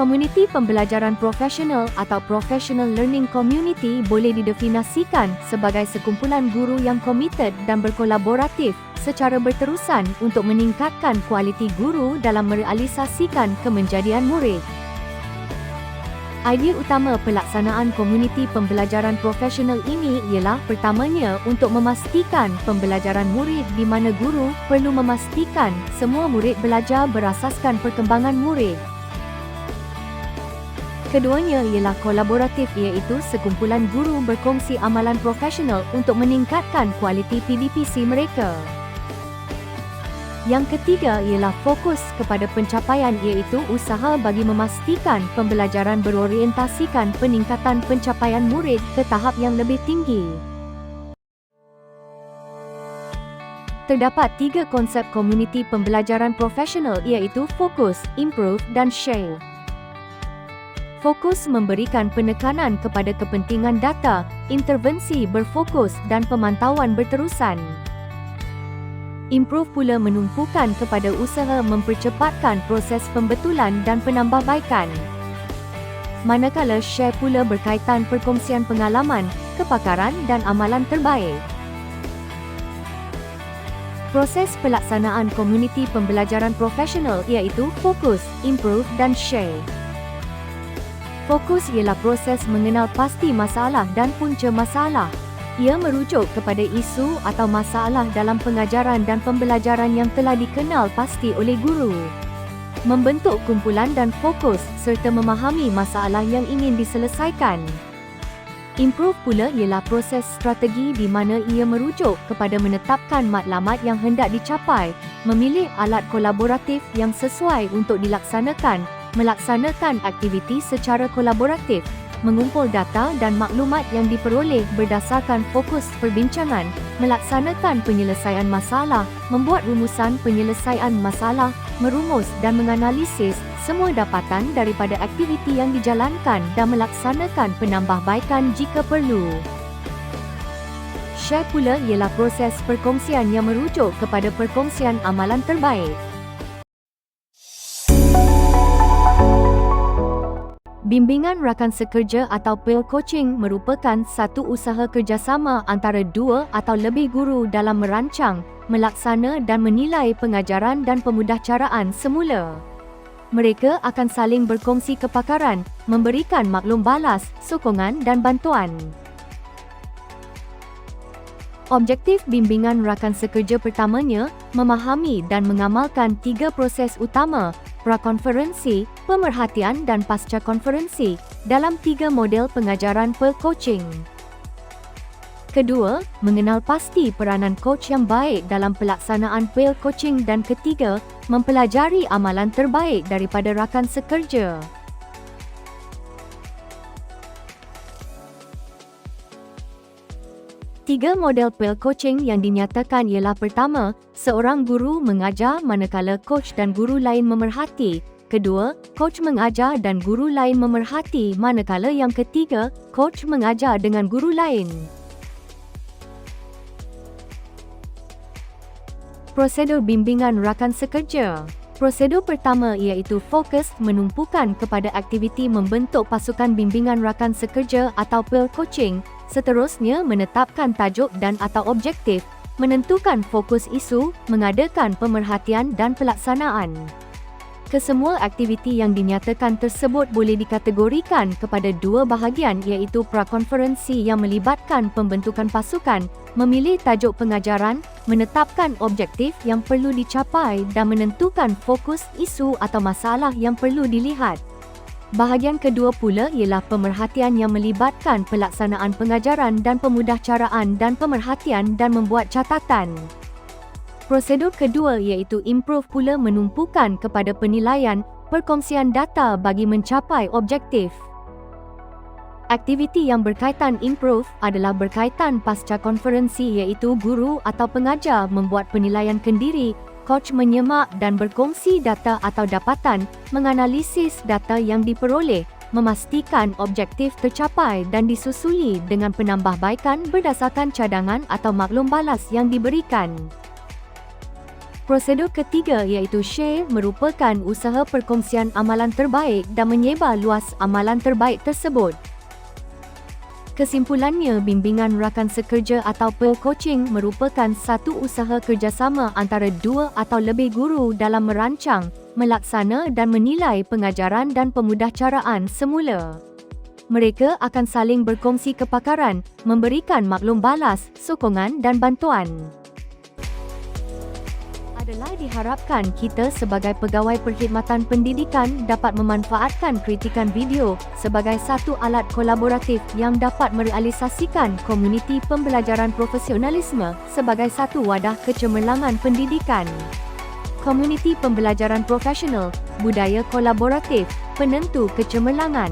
Komuniti pembelajaran profesional atau professional learning community boleh didefinasikan sebagai sekumpulan guru yang komited dan berkolaboratif secara berterusan untuk meningkatkan kualiti guru dalam merealisasikan kemenjadian murid. Idea utama pelaksanaan komuniti pembelajaran profesional ini ialah pertamanya untuk memastikan pembelajaran murid di mana guru perlu memastikan semua murid belajar berasaskan perkembangan murid. Keduanya ialah kolaboratif iaitu sekumpulan guru berkongsi amalan profesional untuk meningkatkan kualiti PDPC mereka. Yang ketiga ialah fokus kepada pencapaian iaitu usaha bagi memastikan pembelajaran berorientasikan peningkatan pencapaian murid ke tahap yang lebih tinggi. Terdapat tiga konsep komuniti pembelajaran profesional iaitu fokus, improve dan share. Fokus memberikan penekanan kepada kepentingan data, intervensi berfokus dan pemantauan berterusan. Improve pula menumpukan kepada usaha mempercepatkan proses pembetulan dan penambahbaikan. Manakala share pula berkaitan perkongsian pengalaman, kepakaran dan amalan terbaik. Proses pelaksanaan komuniti pembelajaran profesional iaitu fokus, improve dan share. Fokus ialah proses mengenal pasti masalah dan punca masalah. Ia merujuk kepada isu atau masalah dalam pengajaran dan pembelajaran yang telah dikenal pasti oleh guru. Membentuk kumpulan dan fokus serta memahami masalah yang ingin diselesaikan. Improve pula ialah proses strategi di mana ia merujuk kepada menetapkan matlamat yang hendak dicapai, memilih alat kolaboratif yang sesuai untuk dilaksanakan melaksanakan aktiviti secara kolaboratif, mengumpul data dan maklumat yang diperoleh berdasarkan fokus perbincangan, melaksanakan penyelesaian masalah, membuat rumusan penyelesaian masalah, merumus dan menganalisis semua dapatan daripada aktiviti yang dijalankan dan melaksanakan penambahbaikan jika perlu. Share pula ialah proses perkongsian yang merujuk kepada perkongsian amalan terbaik. Bimbingan rakan sekerja atau peer coaching merupakan satu usaha kerjasama antara dua atau lebih guru dalam merancang, melaksana dan menilai pengajaran dan pemudahcaraan semula. Mereka akan saling berkongsi kepakaran, memberikan maklum balas, sokongan dan bantuan. Objektif bimbingan rakan sekerja pertamanya, memahami dan mengamalkan tiga proses utama prakonferensi, pemerhatian dan pasca konferensi dalam tiga model pengajaran per coaching. Kedua, mengenal pasti peranan coach yang baik dalam pelaksanaan peer coaching dan ketiga, mempelajari amalan terbaik daripada rakan sekerja. Tiga model peer coaching yang dinyatakan ialah pertama, seorang guru mengajar manakala coach dan guru lain memerhati. Kedua, coach mengajar dan guru lain memerhati manakala yang ketiga, coach mengajar dengan guru lain. Prosedur bimbingan rakan sekerja Prosedur pertama iaitu fokus menumpukan kepada aktiviti membentuk pasukan bimbingan rakan sekerja atau peer coaching Seterusnya, menetapkan tajuk dan atau objektif, menentukan fokus isu, mengadakan pemerhatian dan pelaksanaan. Kesemua aktiviti yang dinyatakan tersebut boleh dikategorikan kepada dua bahagian iaitu prakonferensi yang melibatkan pembentukan pasukan, memilih tajuk pengajaran, menetapkan objektif yang perlu dicapai dan menentukan fokus isu atau masalah yang perlu dilihat. Bahagian kedua pula ialah pemerhatian yang melibatkan pelaksanaan pengajaran dan pemudahcaraan dan pemerhatian dan membuat catatan. Prosedur kedua iaitu improve pula menumpukan kepada penilaian perkongsian data bagi mencapai objektif. Aktiviti yang berkaitan improve adalah berkaitan pasca konferensi iaitu guru atau pengajar membuat penilaian kendiri coach menyemak dan berkongsi data atau dapatan, menganalisis data yang diperoleh, memastikan objektif tercapai dan disusuli dengan penambahbaikan berdasarkan cadangan atau maklum balas yang diberikan. Prosedur ketiga iaitu share merupakan usaha perkongsian amalan terbaik dan menyebar luas amalan terbaik tersebut. Kesimpulannya, bimbingan rakan sekerja atau peer coaching merupakan satu usaha kerjasama antara dua atau lebih guru dalam merancang, melaksana dan menilai pengajaran dan pemudahcaraan semula. Mereka akan saling berkongsi kepakaran, memberikan maklum balas, sokongan dan bantuan adalah diharapkan kita sebagai pegawai perkhidmatan pendidikan dapat memanfaatkan kritikan video sebagai satu alat kolaboratif yang dapat merealisasikan komuniti pembelajaran profesionalisme sebagai satu wadah kecemerlangan pendidikan. Komuniti pembelajaran profesional, budaya kolaboratif, penentu kecemerlangan.